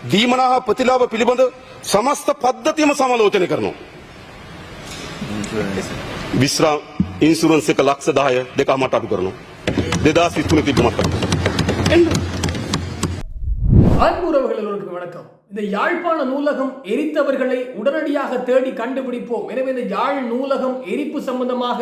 දීමනා හා ප්‍රතිලාභ පිළිබඳ සමස්ත පද්ධතියම සමාලෝචනය කරනවා. විශ්‍රා ඉන්සුරන්ස් එක ලක්ෂ 10 දෙකමට අඩු කරනවා. 2023 තිබ්බ මට්ටම. එන්න. அன்புறவுகள் எல்லோருக்கும் வணக்கம் இந்த யாழ்ப்பாண நூலகம் எரித்தவர்களை உடனடியாக தேடி கண்டுபிடிப்போம் எனவே இந்த யாழ் நூலகம் எரிப்பு சம்பந்தமாக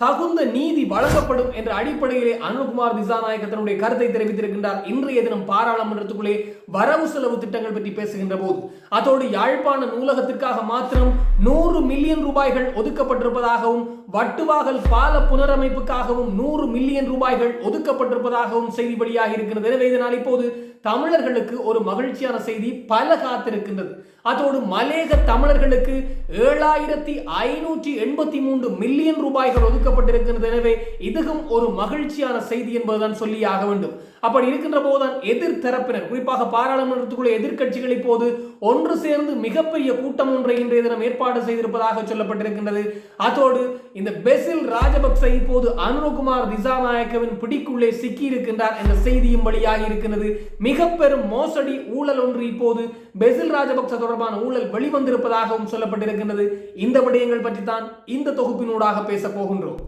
தகுந்த நீதி வழங்கப்படும் என்ற அடிப்படையிலே அனுகுமார் திசாநாயக்க தன்னுடைய கருத்தை தெரிவித்திருக்கின்றார். இன்றைய தினம் பாராளுமன்றத்துக்குள்ளே வரவு செலவு திட்டங்கள் பற்றி பேசுகின்ற போது அதோடு யாழ்ப்பாண நூலகத்திற்காக மாத்திரம் நூறு மில்லியன் ரூபாய்கள் ஒதுக்கப்பட்டிருப்பதாகவும் வட்டுவாகல் பால புனரமைப்புக்காகவும் நூறு மில்லியன் ரூபாய்கள் ஒதுக்கப்பட்டிருப்பதாகவும் செய்தி வெளியாகி இருக்கிறது. எனவே இதனால் இப்போது தமிழர்களுக்கு ஒரு மகிழ்ச்சியான செய்தி பல காத்திருக்கின்றது. அதோடு மலேக தமிழர்களுக்கு ஏழாயிரத்தி ஐநூற்றி எண்பத்தி மூன்று மில்லியன் ரூபாய்கள் ஒதுக்கப்பட்டிருக்கிறது எனவே இதுவும் ஒரு மகிழ்ச்சியான செய்தி என்பதுதான் சொல்லியாக வேண்டும். அப்படி இருக்கின்ற போதுதான் எதிர் தரப்பினர் குறிப்பாக பாராளுமன்றத்துக்குள்ள எதிர்கட்சிகள் இப்போது ஒன்று சேர்ந்து மிகப்பெரிய கூட்டம் ஒன்றை இன்றைய தினம் ஏற்பாடு செய்திருப்பதாக சொல்லப்பட்டிருக்கின்றது. அதோடு இந்த பெசில் ராஜபக்ச இப்போது அனுரகுமார் திசாநாயக்கவின் பிடிக்குள்ளே சிக்கி இருக்கின்றார் என்ற செய்தியும் வெளியாகி இருக்கின்றது. மிக பெரும் மோசடி ஊழல் ஒன்று இப்போது பெசில் ராஜபக்ச தொடர்பான ஊழல் வெளிவந்திருப்பதாகவும் சொல்லப்பட்டிருக்கின்றது. இந்த விடயங்கள் பற்றி தான் இந்த தொகுப்பினூடாக பேச போகின்றோம்.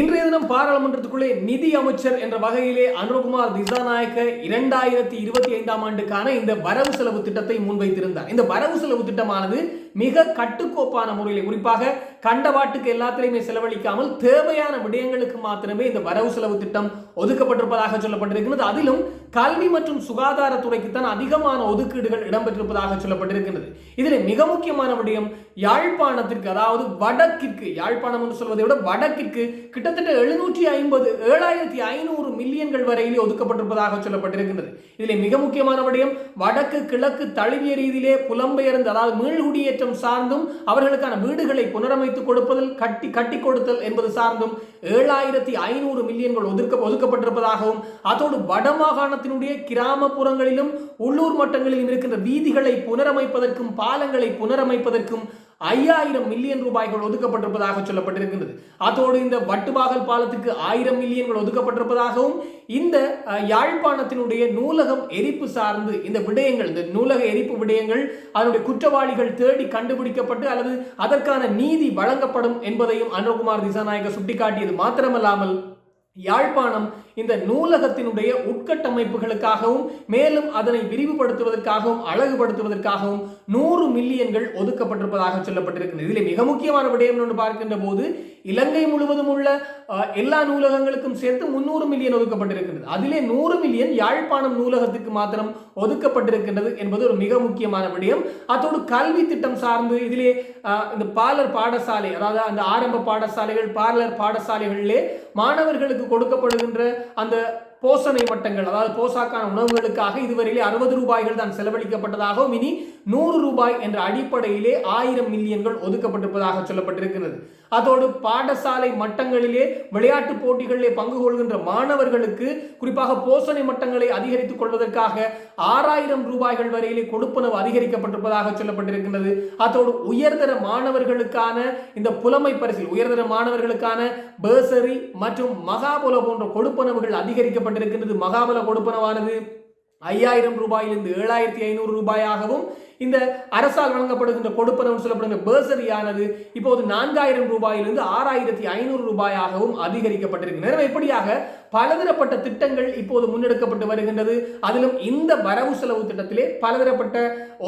இன்றைய தினம் பாராளுமன்றத்துக்குள்ளே நிதி அமைச்சர் என்ற வகையிலே அனுரகுமார் திசாநாயக்க இரண்டாயிரத்தி இருபத்தி ஐந்தாம் ஆண்டுக்கான இந்த வரவு செலவு திட்டத்தை முன்வைத்திருந்தார். இந்த வரவு செலவு திட்டமானது மிக கட்டுக்கோப்பான முறையில் குறிப்பாக கண்டவாட்டுக்கு எல்லாத்திலையுமே செலவழிக்காமல் தேவையான விடயங்களுக்கு மாத்திரமே இந்த வரவு செலவு திட்டம் ஒதுக்கப்பட்டிருப்பதாக சொல்லப்பட்டிருக்கிறது. அதிலும் கல்வி மற்றும் சுகாதாரத்துறைக்கு தான் அதிகமான ஒதுக்கீடுகள் இடம்பெற்றிருப்பதாக சொல்லப்பட்டிருக்கிறது இதில் மிக முக்கியமான விடயம் யாழ்ப்பாணத்திற்கு அதாவது வடக்கிற்கு யாழ்ப்பாணம் என்று சொல்வதை விட வடக்கிற்கு கிட்டத்தட்ட எழுநூற்றி ஐம்பது ஏழாயிரத்தி ஐநூறு மில்லியன்கள் வரையிலே ஒதுக்கப்பட்டிருப்பதாக சொல்லப்பட்டிருக்கின்றது. இதில் மிக முக்கியமான விடயம் வடக்கு கிழக்கு தழுவிய ரீதியிலே புலம்பெயர்ந்து அதாவது முன்னேற்றம் சார்ந்தும் அவர்களுக்கான வீடுகளை புனரமைத்து கொடுப்பதில் கட்டி கட்டி கொடுத்தல் என்பது சார்ந்தும் ஏழாயிரத்தி ஐநூறு மில்லியன்கள் ஒதுக்க ஒதுக்கப்பட்டிருப்பதாகவும் அதோடு வடமாகாணத்தினுடைய கிராமப்புறங்களிலும் உள்ளூர் மட்டங்களிலும் இருக்கின்ற வீதிகளை புனரமைப்பதற்கும் பாலங்களை புனரமைப்பதற்கும் ஐயாயிரம் மில்லியன் ரூபாய்கள் ஒதுக்கப்பட்டிருப்பதாக சொல்லப்பட்டிருக்கின்றது. அதோடு இந்த வட்டுவாகல் பாலத்துக்கு ஆயிரம் மில்லியன்கள் ஒதுக்கப்பட்டிருப்பதாகவும் இந்த யாழ்ப்பாணத்தினுடைய நூலகம் எரிப்பு சார்ந்து இந்த விடயங்கள் இந்த நூலக எரிப்பு விடயங்கள் அதனுடைய குற்றவாளிகள் தேடி கண்டுபிடிக்கப்பட்டு அல்லது அதற்கான நீதி வழங்கப்படும் என்பதையும் அனுகுமார் திசாநாயக சுட்டிக்காட்டியது. மாத்திரமல்லாமல் யாழ்ப்பாணம் இந்த நூலகத்தினுடைய உட்கட்டமைப்புகளுக்காகவும் மேலும் அதனை விரிவுபடுத்துவதற்காகவும் அழகுபடுத்துவதற்காகவும் நூறு மில்லியன்கள் ஒதுக்கப்பட்டிருப்பதாக சொல்லப்பட்டிருக்கிறது. இதில் மிக முக்கியமான விடயம் என்று பார்க்கின்ற போது இலங்கை முழுவதும் உள்ள எல்லா நூலகங்களுக்கும் சேர்த்து முன்னூறு மில்லியன் ஒதுக்கப்பட்டிருக்கிறது அதிலே நூறு மில்லியன் யாழ்ப்பாணம் நூலகத்துக்கு மாத்திரம் ஒதுக்கப்பட்டிருக்கின்றது என்பது ஒரு மிக முக்கியமான விடயம். அதோடு கல்வி திட்டம் சார்ந்து இதிலே இந்த பாலர் பாடசாலை அதாவது அந்த ஆரம்ப பாடசாலைகள் பார்லர் பாடசாலைகளிலே மாணவர்களுக்கு கொடுக்கப்படுகின்ற அந்த போசனை மட்டங்கள் அதாவது போசாக்கான உணவுகளுக்காக இதுவரையிலே அறுபது ரூபாய்கள் தான் செலவழிக்கப்பட்டதாகவும் இனி நூறு ரூபாய் என்ற அடிப்படையிலே ஆயிரம் மில்லியன்கள் ஒதுக்கப்பட்டிருப்பதாக சொல்லப்பட்டிருக்கிறது. அதோடு பாடசாலை மட்டங்களிலே விளையாட்டு போட்டிகளிலே பங்கு கொள்கின்ற மாணவர்களுக்கு குறிப்பாக போசனை மட்டங்களை அதிகரித்துக் கொள்வதற்காக ஆறாயிரம் ரூபாய்கள் வரையிலே கொடுப்பனவு அதிகரிக்கப்பட்டிருப்பதாக சொல்லப்பட்டிருக்கின்றது. அதோடு உயர்தர மாணவர்களுக்கான இந்த புலமை பரிசில் உயர்தர மாணவர்களுக்கான பேசரி மற்றும் மகாபல போன்ற கொடுப்பனவுகள் அதிகரிக்கப்பட்டிருக்கின்றது. மகாபல கொடுப்பனவானது ஐயாயிரம் ரூபாயிலிருந்து ஏழாயிரத்தி ஐநூறு ரூபாயாகவும் இந்த அரசால் வழங்கப்படுகின்ற கொடுப்பனவு சொல்லப்படுகின்ற பேர்சரியானது இப்போது நான்காயிரம் ரூபாயிலிருந்து ஆறாயிரத்தி ஐநூறு ரூபாயாகவும் அதிகரிக்கப்பட்டிருக்கிறது எனவே இப்படியாக பலதரப்பட்ட திட்டங்கள் இப்போது முன்னெடுக்கப்பட்டு வருகின்றது. அதிலும் இந்த வரவு செலவு திட்டத்திலே பலதரப்பட்ட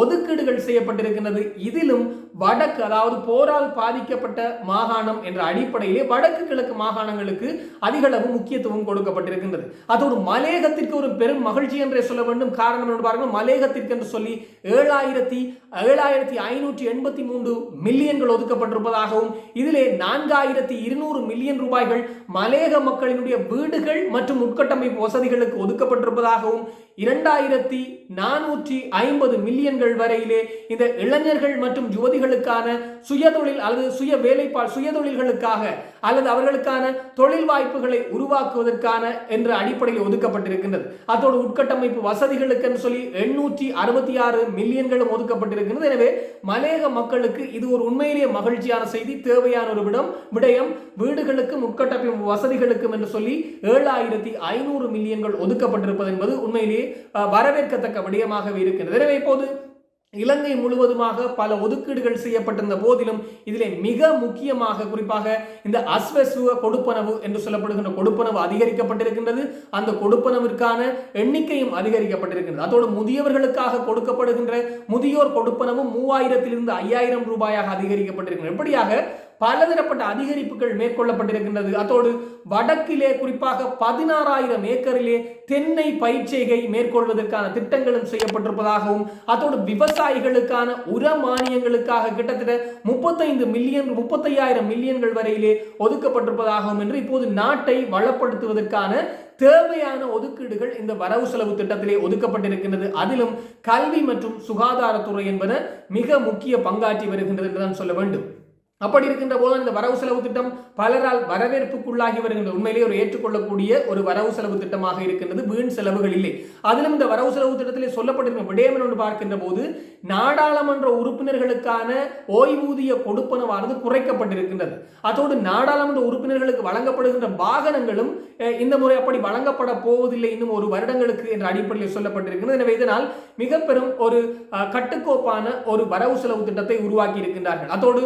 ஒதுக்கீடுகள் செய்யப்பட்டிருக்கின்றது. இதிலும் வடக்கு அதாவது போரால் பாதிக்கப்பட்ட மாகாணம் என்ற அடிப்படையிலே வடக்கு கிழக்கு மாகாணங்களுக்கு அதிகளவு முக்கியத்துவம் கொடுக்கப்பட்டிருக்கின்றது. அதோடு மலேகத்திற்கு ஒரு பெரும் மகிழ்ச்சி என்றே சொல்ல வேண்டும். காரணம் என்று பாருங்கள். மலேகத்திற்கு என்று சொல்லி ஏழாயிரம் ஏழாயிரத்தி ஏழாயிரத்தி ஐநூற்றி எண்பத்தி மூன்று மில்லியன்கள் ஒதுக்கப்பட்டிருப்பதாகவும் இதிலே நான்காயிரத்தி இருநூறு மில்லியன் ரூபாய்கள் மலேக மக்களினுடைய வீடுகள் மற்றும் உட்கட்டமைப்பு வசதிகளுக்கு ஒதுக்கப்பட்டிருப்பதாகவும் இரண்டாயிரத்தி நானூற்றி ஐம்பது மில்லியன்கள் வரையிலே இந்த இளைஞர்கள் மற்றும் யுவதிகளுக்கான சுயதொழில் அல்லது சுய வேலைப்பா சுயதொழில்களுக்காக அல்லது அவர்களுக்கான தொழில் வாய்ப்புகளை உருவாக்குவதற்கான என்ற அடிப்படையில் ஒதுக்கப்பட்டிருக்கின்றது. அதோடு உட்கட்டமைப்பு வசதிகளுக்கு என்று சொல்லி எண்ணூற்றி அறுபத்தி ஆறு மில்லியன்களும் ஒதுக்கப்பட்டிருக்கின்றது. எனவே மலையக மக்களுக்கு இது ஒரு உண்மையிலேயே மகிழ்ச்சியான செய்தி தேவையான ஒரு விடம் விடயம். வீடுகளுக்கும் உட்கட்டமைப்பு வசதிகளுக்கும் என்று சொல்லி ஏழாயிரத்தி ஐநூறு மில்லியன்கள் ஒதுக்கப்பட்டிருப்பது என்பது உண்மையிலேயே வரவேற்கத்தக்க விடயமாகவே இருக்கின்றது எனவே இப்போது இலங்கை முழுவதுமாக பல ஒதுக்கீடுகள் செய்யப்பட்டிருந்த போதிலும் இதிலே மிக முக்கியமாக குறிப்பாக இந்த அஸ்வசுவ கொடுப்பனவு என்று சொல்லப்படுகின்ற கொடுப்பனவு அதிகரிக்கப்பட்டிருக்கின்றது. அந்த கொடுப்பனவிற்கான எண்ணிக்கையும் அதிகரிக்கப்பட்டிருக்கின்றது. அதோடு முதியவர்களுக்காக கொடுக்கப்படுகின்ற முதியோர் கொடுப்பனவும் மூவாயிரத்திலிருந்து ஐயாயிரம் ரூபாயாக அதிகரிக்கப்பட்டிருக்கின்றது. இப்படியாக பலதரப்பட்ட அதிகரிப்புகள் மேற்கொள்ளப்பட்டிருக்கின்றது. அதோடு வடக்கிலே குறிப்பாக பதினாறாயிரம் ஏக்கரிலே தென்னை பயிற்சிகை மேற்கொள்வதற்கான திட்டங்களும் செய்யப்பட்டிருப்பதாகவும் அதோடு விவசாயிகளுக்கான உர மானியங்களுக்காக கிட்டத்தட்ட முப்பத்தைந்து மில்லியன் முப்பத்தையாயிரம் மில்லியன்கள் வரையிலே ஒதுக்கப்பட்டிருப்பதாகவும் என்று இப்போது நாட்டை வளப்படுத்துவதற்கான தேவையான ஒதுக்கீடுகள் இந்த வரவு செலவு திட்டத்திலே ஒதுக்கப்பட்டிருக்கின்றது. அதிலும் கல்வி மற்றும் சுகாதாரத்துறை என்பன மிக முக்கிய பங்காற்றி வருகின்றது என்றுதான் சொல்ல வேண்டும். அப்படி இருக்கின்ற போது இந்த வரவு செலவு திட்டம் பலரால் வரவேற்புக்குள்ளாகி வருகின்ற உண்மையிலேயே ஒரு ஏற்றுக்கொள்ளக்கூடிய ஒரு வரவு செலவு திட்டமாக இருக்கின்றது. வீண் செலவுகள் இல்லை. அதிலும் இந்த வரவு செலவு திட்டத்திலே சொல்லப்பட்டிருக்கும் விடயம் என்று பார்க்கின்ற போது நாடாளுமன்ற உறுப்பினர்களுக்கான ஓய்வூதிய கொடுப்பனவானது குறைக்கப்பட்டிருக்கின்றது. அதோடு நாடாளுமன்ற உறுப்பினர்களுக்கு வழங்கப்படுகின்ற வாகனங்களும் இந்த முறை அப்படி வழங்கப்பட போவதில்லை இன்னும் ஒரு வருடங்களுக்கு என்ற அடிப்படையில் சொல்லப்பட்டிருக்கிறது எனவே இதனால் மிக பெரும் ஒரு கட்டுக்கோப்பான ஒரு வரவு செலவு திட்டத்தை உருவாக்கி இருக்கின்றார்கள் அதோடு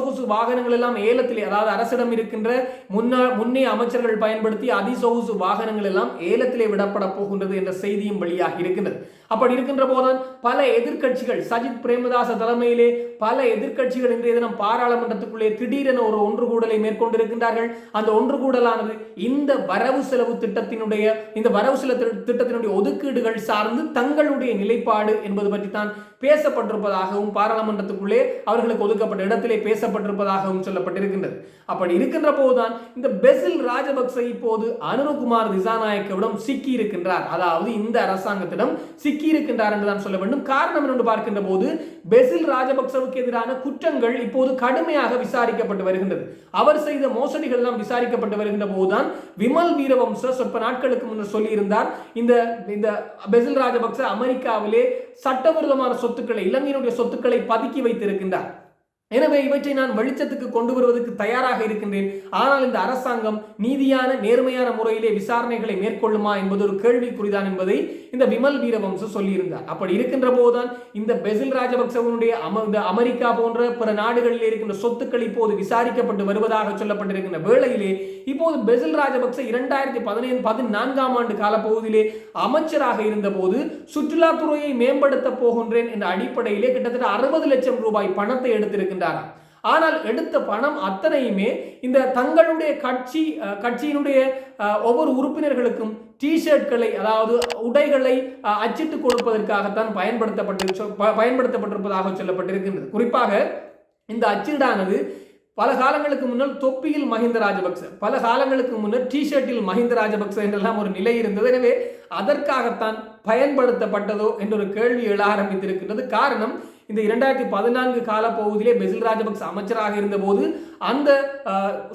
அதிசொகுசு வாகனங்கள் எல்லாம் ஏலத்திலே அதாவது அரசிடம் இருக்கின்ற முன்னா முன்னே அமைச்சர்கள் பயன்படுத்தி அதிசொகுசு வாகனங்கள் எல்லாம் ஏலத்திலே விடப்பட போகின்றது என்ற செய்தியும் வெளியாகி இருக்கின்றது. அப்படி இருக்கின்ற போதுதான் பல எதிர்க்கட்சிகள் சஜித் பிரேமதாச தலைமையிலே பல எதிர்க்கட்சிகள் இன்றைய தினம் பாராளுமன்றத்துக்குள்ளே திடீரென ஒரு ஒன்று கூடலை மேற்கொண்டிருக்கின்றார்கள். அந்த ஒன்று கூடலானது இந்த வரவு செலவு திட்டத்தினுடைய இந்த வரவு செலவு திட்டத்தினுடைய ஒதுக்கீடுகள் சார்ந்து தங்களுடைய நிலைப்பாடு என்பது பற்றி தான் பேசப்பட்டிருப்பதாகவும் பாராளுமன்றத்துக்குள்ளே அவர்களுக்கு ஒதுக்கப்பட்ட இடத்திலே பேசப்பட்டிருப்பதாகவும் சொல்லப்பட்டிருக்கின்றது. அப்படி இருக்கின்ற போதுதான் இந்த பெசில் ராஜபக்ச இப்போது அனுரகுமார் திசாநாயக்கவிடம் சிக்கி இருக்கின்றார் அதாவது இந்த அரசாங்கத்திடம் சிக்கி சிக்கியிருக்கின்றார் என்று தான் சொல்ல வேண்டும். காரணம் என்று பார்க்கின்ற போது பெசில் ராஜபக்சவுக்கு எதிரான குற்றங்கள் இப்போது கடுமையாக விசாரிக்கப்பட்டு வருகின்றது. அவர் செய்த மோசடிகள் எல்லாம் விசாரிக்கப்பட்டு வருகின்ற போதுதான் விமல் வீரவம்ச சொற்ப நாட்களுக்கு முன்னர் சொல்லியிருந்தார். இந்த இந்த பெசில் ராஜபக்ச அமெரிக்காவிலே சட்டவிரோதமான சொத்துக்களை இலங்கையினுடைய சொத்துக்களை பதுக்கி வைத்திருக்கின்றார். எனவே இவற்றை நான் வெளிச்சத்துக்கு கொண்டு வருவதற்கு தயாராக இருக்கின்றேன். ஆனால் இந்த அரசாங்கம் நீதியான நேர்மையான முறையிலே விசாரணைகளை மேற்கொள்ளுமா என்பது ஒரு கேள்விக்குறிதான் என்பதை இந்த விமல் வீரவம்ச சொல்லியிருந்தார். அப்படி இருக்கின்ற போதுதான் இந்த பெசில் ராஜபக்சவனுடைய அம இந்த அமெரிக்கா போன்ற பிற நாடுகளில் இருக்கின்ற சொத்துக்கள் இப்போது விசாரிக்கப்பட்டு வருவதாக சொல்லப்பட்டிருக்கின்ற வேளையிலே இப்போது பெசில் ராஜபக்ச இரண்டாயிரத்தி பதினைந்து பதினான்காம் ஆண்டு காலப்பகுதியிலே அமைச்சராக இருந்தபோது சுற்றுலாத்துறையை மேம்படுத்த போகின்றேன் என்ற அடிப்படையிலே கிட்டத்தட்ட அறுபது லட்சம் ரூபாய் பணத்தை எடுத்திருக்கின்றாராம் ஆனால் எடுத்த பணம் அத்தனையுமே இந்த தங்களுடைய கட்சி கட்சியினுடைய ஒவ்வொரு உறுப்பினர்களுக்கும் டிஷர்ட்களை அதாவது உடைகளை அச்சிட்டு கொடுப்பதற்காகத்தான் பயன்படுத்தப்பட்டு பயன்படுத்தப்பட்டிருப்பதாக சொல்லப்பட்டிருக்கின்றது. குறிப்பாக இந்த அச்சிடானது பல காலங்களுக்கு முன்னால் தொப்பியில் மஹிந்த ராஜபக்ச பல காலங்களுக்கு முன்னர் டிஷர்ட்டில் மஹிந்த ராஜபக்ச என்றெல்லாம் ஒரு நிலை இருந்தது. எனவே அதற்காகத்தான் பயன்படுத்தப்பட்டதோ என்ற ஒரு கேள்வி எழ ஆரம்பித்திருக்கின்றது. காரணம் இந்த இரண்டாயிரத்தி பதினான்கு கால பகுதியிலே பெசில் ராஜபக்ச அமைச்சராக இருந்தபோது அந்த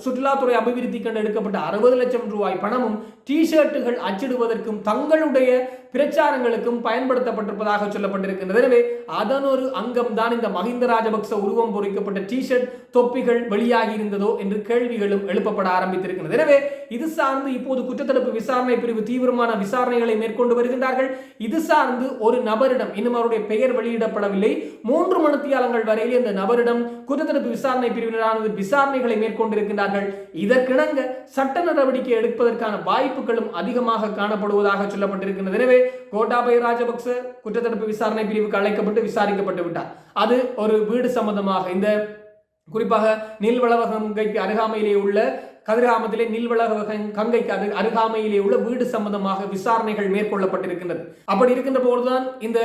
சுற்றுலாத்துறை சுற்றுலாத்துறை அபிவிருத்திக்கு எடுக்கப்பட்ட அறுபது லட்சம் ரூபாய் பணமும் டிஷர்ட்டுகள் அச்சிடுவதற்கும் தங்களுடைய பிரச்சாரங்களுக்கும் பயன்படுத்தப்பட்டிருப்பதாக சொல்லப்பட்டிருக்கின்றது. எனவே அதன் ஒரு அங்கம் தான் இந்த மஹிந்த ராஜபக்ச உருவம் பொறிக்கப்பட்ட டிஷர்ட் தொப்பிகள் வெளியாகி இருந்ததோ என்று கேள்விகளும் எழுப்பப்பட ஆரம்பித்திருக்கிறது எனவே இது சார்ந்து இப்போது குற்றத்தடுப்பு விசாரணை பிரிவு தீவிரமான விசாரணைகளை மேற்கொண்டு வருகின்றார்கள். இது சார்ந்து ஒரு நபரிடம் இன்னும் அவருடைய பெயர் வெளியிடப்படவில்லை. மூன்று மணித்தியாலங்கள் வரையில் இந்த நபரிடம் குற்றத்தடுப்பு விசாரணை பிரிவினரானது விசாரணைகளை மேற்கொண்டிருக்கின்றார்கள். இதற்கிணங்க சட்ட நடவடிக்கை எடுப்பதற்கான வாய்ப்புகளும் அதிகமாக காணப்படுவதாக சொல்லப்பட்டிருக்கின்றது. எனவே கோட்டாபய ராஜபக்ச குற்றத்தடுப்பு விசாரணை பிரிவுக்கு அழைக்கப்பட்டு விசாரிக்கப்பட்டு விட்டார். அது ஒரு வீடு சம்பந்தமாக இந்த குறிப்பாக நீல்வளவகங்கைக்கு அருகாமையிலே உள்ள கதிர்காமத்திலே நீல்வளவக கங்கைக்கு அது அருகாமையிலே உள்ள வீடு சம்பந்தமாக விசாரணைகள் மேற்கொள்ளப்பட்டிருக்கின்றது. அப்படி இருக்கின்ற போதுதான் இந்த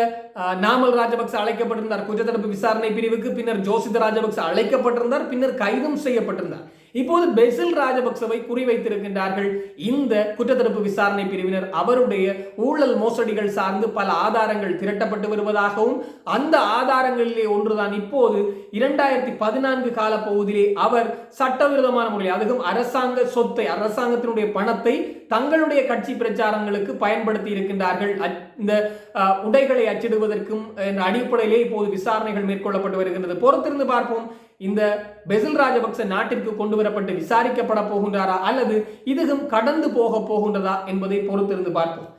நாமல் ராஜபக்ச அழைக்கப்பட்டிருந்தார். குற்றத்தடுப்பு விசாரணை பிரிவுக்கு பின்னர் ஜோசித ராஜபக்ச அழைக்கப்பட்டிருந்தார். பின்னர் கைதும் செய்யப்பட்டிருந்தார். இப்போது பெசில் ராஜபக்சவை குறிவைத்திருக்கின்றார்கள். இந்த குற்றத்தடுப்பு விசாரணை பிரிவினர் அவருடைய ஊழல் மோசடிகள் சார்ந்து பல ஆதாரங்கள் திரட்டப்பட்டு வருவதாகவும் அந்த ஆதாரங்களிலே ஒன்றுதான் இப்போது இரண்டாயிரத்தி பதினான்கு கால பகுதியிலே அவர் சட்டவிரோதமான முறையில் அதுவும் அரசாங்க சொத்தை அரசாங்கத்தினுடைய பணத்தை தங்களுடைய கட்சி பிரச்சாரங்களுக்கு பயன்படுத்தி இருக்கின்றார்கள். அச்- இந்த உடைகளை அச்சிடுவதற்கும் என்ற அடிப்படையிலே இப்போது விசாரணைகள் மேற்கொள்ளப்பட்டு வருகின்றது. பொறுத்திருந்து பார்ப்போம். இந்த பெசில் ராஜபக்ச நாட்டிற்கு கொண்டு வரப்பட்டு விசாரிக்கப்பட போகின்றாரா அல்லது இதுவும் கடந்து போக போகின்றதா என்பதை பொறுத்திருந்து பார்ப்போம்.